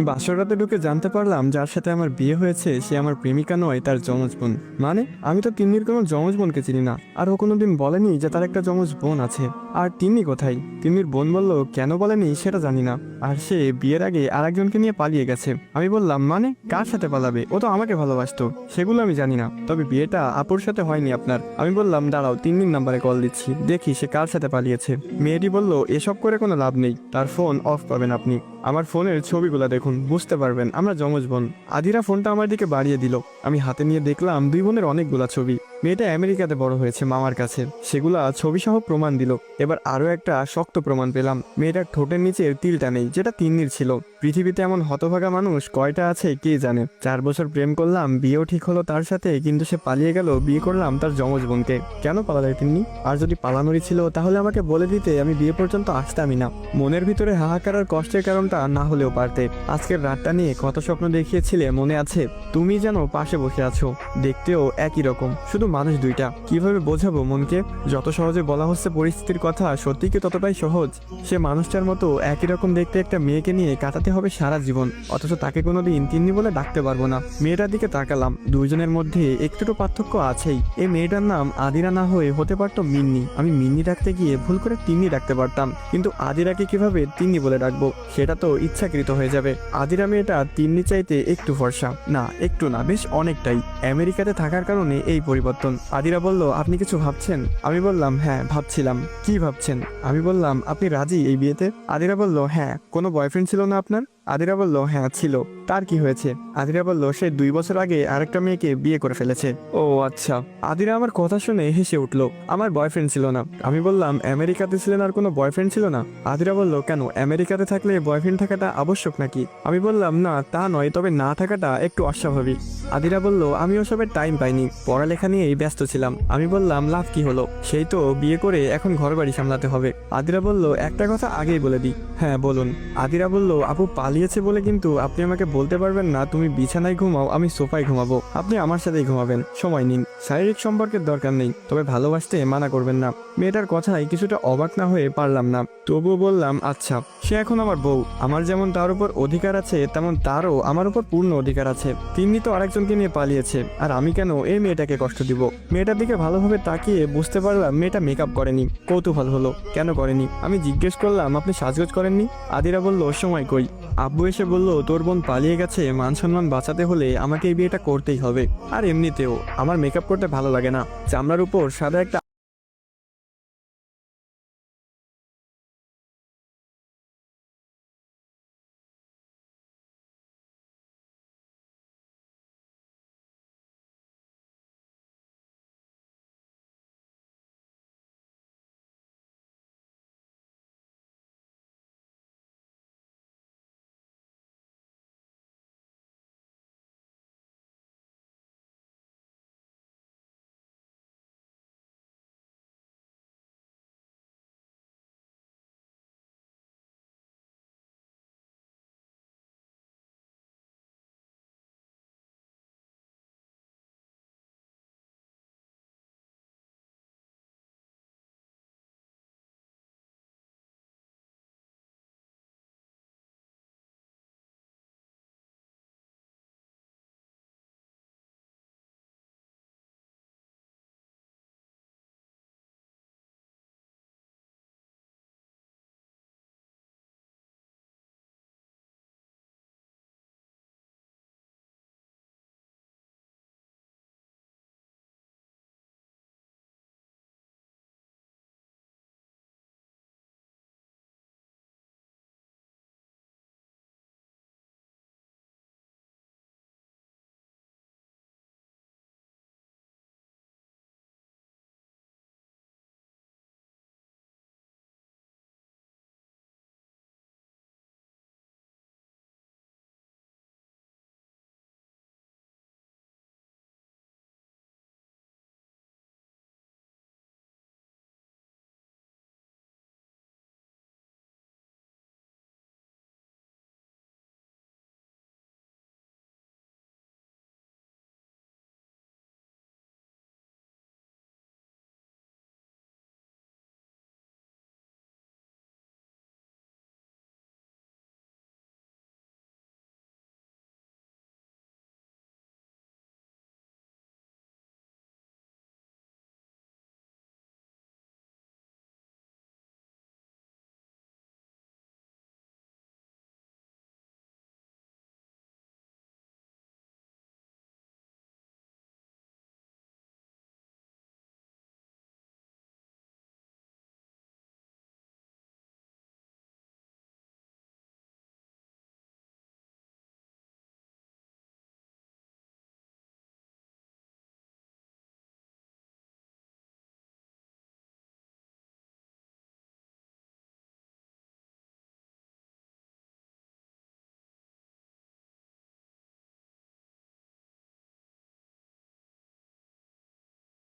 বাসর রাতে ঢুকে জানতে পারলাম যার সাথে আমার বিয়ে হয়েছে, সে আমার প্রেমিকা নয়, তার যমজ বোন। মানে আমি তো তিন্নির কোনো যমজ বোনকে চিনি না। আর ও কোনোদিন বলেনি যে তার একটা যমজ বোন আছে। আর তিন্নি কোথায়? তিন্নির বোন বলল, কেন বলেনি? সেটা জানি না। আর সে বিয়ের আগে আরেকজনকে নিয়ে পালিয়ে গেছে। আমি বললাম মানে কার সাথে পালাবে? ও তো আমাকে ভালোবাসতো। সেগুলো আমি জানি না। তবে বিয়েটা আপুর সাথে হয়নি আপনার। আমি বললাম, দাঁড়াও, তিন্নির নাম্বারে কল দিচ্ছি। দেখি সে কার সাথে পালিয়েছে। মেয়েটি বলল, এসব করে কোনো লাভ নেই। তার ফোন অফ পাবেন আপনি। আমার ফোনের ছবিগুলো দেখুন। বুঝতে পারবেন, আমরা যমজ বোন। আদিরা ফোনটা আমার দিকে বাড়িয়ে দিল। আমি হাতে নিয়ে দেখলাম দুই বোনের অনেকগুলা ছবি। মেয়েটা আমেরিকাতে বড় হয়েছে মামার কাছে। সেগুলা ছবি সহ প্রমাণ দিল। এবার আরও একটা শক্ত প্রমাণ পেলাম। মেয়েটার ঠোঁটের নিচের তিলটা নেই, যেটা তিন্নির ছিল। পৃথিবীতে এমন হতভাগা মানুষ কয়টা আছে কে জানে। চার বছর প্রেম করলাম, বিয়েও ঠিক হলো তার সাথে, কিন্তু সে পালিয়ে গেল, বিয়ে করলাম তার যমজ বোনকে। কেন পালালে তিন্নি? আর যদি পালানোরই ছিল, তাহলে আমাকে বলে দিতে, আমি বিয়ে পর্যন্ত আসতামই না। মনের ভিতরে হাহাকার আর কষ্টের কারণটা না হলেও পারতে। আজকের রাতটা নিয়ে কত স্বপ্ন দেখিয়েছিলে মনে আছে? তুমি যেন পাশে বসে আছো, দেখতেও একই রকম। শুধু মানুষ দুইটা। কীভাবে বোঝাবো মনকে? যত সহজে বলা হচ্ছে পরিস্থিতির কথা সত্যি কি ততটাই সহজ? সে মানুষটার মতো একই রকম দেখতে একটা মেয়েকে নিয়ে কাটাতে হবে সারা জীবন, অথচ তাকে কোনোদিন তিন্নি বলে ডাকতে পারব না। মেয়েটার দিকে তাকালাম, দুইজনের মধ্যে একটু পার্থক্য আছেই। এই মেয়েটার নাম আদিরা না হয়ে হতে পারতো মিন্নি। আমি মিন্নি ডাকতে গিয়ে ভুল করে তিন্নি ডাকতে পারতাম, কিন্তু আদিরাকে কীভাবে তিন্নি বলে ডাকবো, সেটা তো ইচ্ছাকৃত হয়ে যাবে। আদিরা মেয়েটা তিন্নি চাইতে একটু ফর্সা। না, একটু না, বেশ অনেকটাই। আমেরিকাতে থাকার কারণে এই পরিবর্তন আদিরা বলল, আপনি কিছু ভাবছেন? আমি বললাম হ্যাঁ ভাবছিলাম। কি ভাবছেন? আমি বললাম, আপনি রাজি এই বিয়েতে? আদিরা বলল হ্যাঁ কোনো বয়ফ্রেন্ড ছিল না আপনার? আদিরা বলল হ্যাঁ ছিল। তার কি হয়েছে? আদিরা বলল, সে দুই বছর আগে আরেকটা মেয়েকে বিয়ে করে ফেলেছে। ও আচ্ছা। আদিরা আমার কথা শুনে হেসে উঠল, আমার বয়ফ্রেন্ড ছিল না। আমি বললাম, আমেরিকাতে ছিলেন আর কোনো বয়ফ্রেন্ড ছিল না? আদিরা বলল, কেন, আমেরিকাতে থাকলে বয়ফ্রেন্ড থাকাটা আবশ্যক নাকি? আমি বললাম, না, তা নয়, তবে না থাকাটা একটু অস্বাভাবিক। আদিরা বলল, আমি ওসবের টাইম পাইনি, পড়ালেখা নিয়েই ব্যস্ত ছিলাম। আমি বললাম, লাভ কি হলো? সেই তো, বিয়ে করে এখন ঘর বাড়ি সামলাতে হবে। আদিরা বলল, একটা কথা আগেই বলে দিই। হ্যাঁ বলুন। আদিরা বলল, আপু, পালিয়েছে বলে কিন্তু আপনি আমাকে বলতে পারবেন না, তুমি বিছানায় ঘুমাও, আমি সোফায় ঘুমাবো। আপনি আমার সাথেই ঘুমাবেন। সময় নিন। শারীরিক সম্পর্কের দরকার নেই, তবে ভালোবাসতে মানা করবেন না। মেয়েটার কথায় কিছুটা অবাক না হয়ে পারলাম না। তবুও বললাম আচ্ছা সে এখন আমার বউ। আমার যেমন তার উপর অধিকার আছে, তেমন তারও আমার উপর পূর্ণ অধিকার আছে। তিনি তো আরেকজনকে নিয়ে পালিয়েছে, আর আমি কেন এই মেয়েটাকে কষ্ট দিব? মেয়েটার দিকে ভালোভাবে তাকিয়ে বুঝতে পারলাম, মেয়েটা মেকআপ করেনি। কৌতূহল হলো। কেন করেনি? আমি জিজ্ঞেস করলাম, আপনি সাজগোজ করেননি? আদিরা বলল, সময় কই? আব্বু এসে বলল, তোর বোন পালিয়ে গেছে মান সম্মান বাঁচাতে হলে আমাকে এই বিয়েটা করতেই হবে। আর এমনিতেও, আমার মেকআপ করতে ভালো লাগে না। চামড়ার উপর সাদা একটা